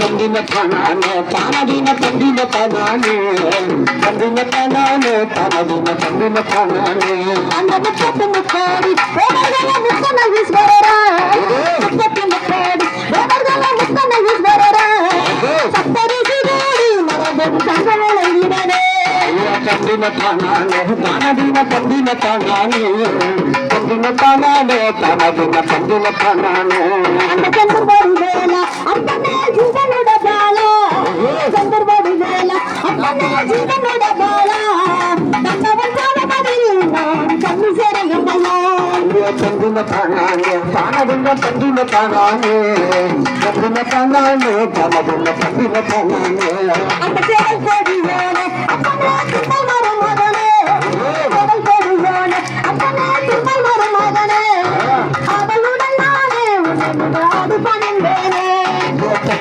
పండిన పనాను తనదిన పండిన పనాను పండిన పనాను తనదిన పండిన పనాను అందరూ చెప్పిన కాడి పొందిన తానాలే తనదిన పొందిన తానాలే పొందిన తానాలే తనదిన పొందిన తానాలే చంద్రబాబు వేల అంతనే జీవనుడ బాల చంద్రబాబు వేల అంతనే జీవనుడ బాల పొందిన తానాలే తనదిన పొందిన తానాలే పొందిన తానాలే తనదిన పొందిన తానాలే అంత చేరే కోడి వేల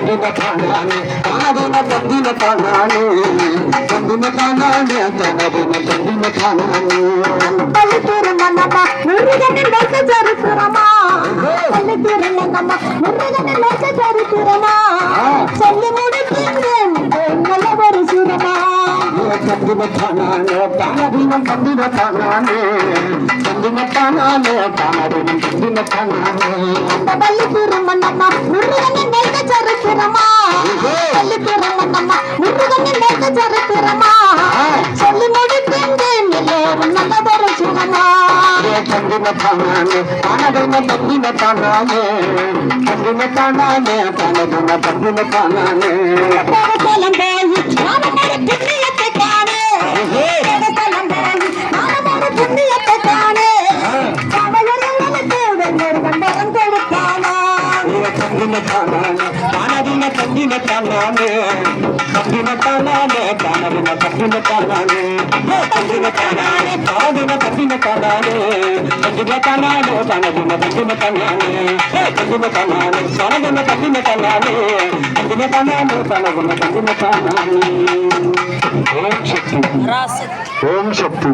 పొందిన తానానే తనబున పొందిన తానానే పొందిన తానానే తనబున పొందిన తానానే పల్లెటూరు నన్నమ్మ మురుగని లోక జరుగుతురమా పల్లెటూరు నన్నమ్మ మురుగని లోక జరుగుతురమా చెల్లి ముడి నల్లబరు సురమా పొందిన తానానే తనబున పొందిన తానానే పొందిన తానానే తనబున పొందిన తానానే పల్లెటూరు నన్నమ్మ మురుగని சரத்துறமா சொல்லி திறமந்தம்மா முருகன் நேத்து சரத்துறமா சொல்லி முடிக்கின்றேன் எல்லோரும் நல்லதொரு சுகமா. தங்கின தானானே தானதன தங்கின தானானே தங்கின தானானே தானதன தங்கின తగ్గిన తనానే తగ్గిన తనానే తనవిన తగ్గిన తనానే తగ్గిన తనానే తాదిన తగ్గిన తనానే తగ్గిన తనానే తనదిన తగ్గిన తనానే తగ్గిన తనానే తనదిన తగ్గిన తనానే తగ్గిన తనానే తనదిన తగ్గిన తనానే ఓం శక్తి ఓం శక్తి